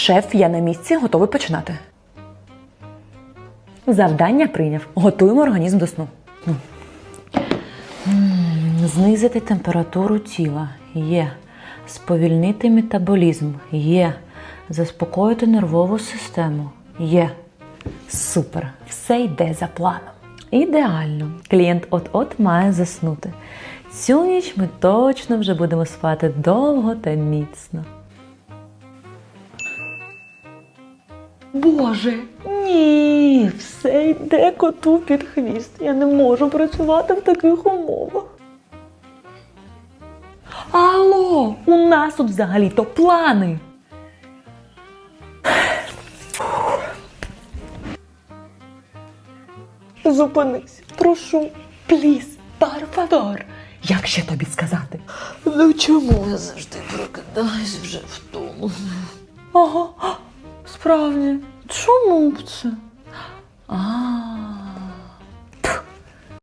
Шеф, я на місці, готовий починати. Завдання прийняв. Готуємо організм до сну. Знизити температуру тіла є. Сповільнити метаболізм є. Заспокоїти нервову систему є. Супер, все йде за планом. Ідеально. Клієнт от-от має заснути. Цю ніч ми точно вже будемо спати довго та міцно. Боже, ні, все йде коту під хвіст. Я не можу працювати в таких умовах. Алло, у нас тут взагалі-то плани. Зупинись, прошу, пліз, фавор. Як ще тобі сказати? Ну чому я завжди прокидаюсь вже втомлена? Ага, справді, чому б це? А,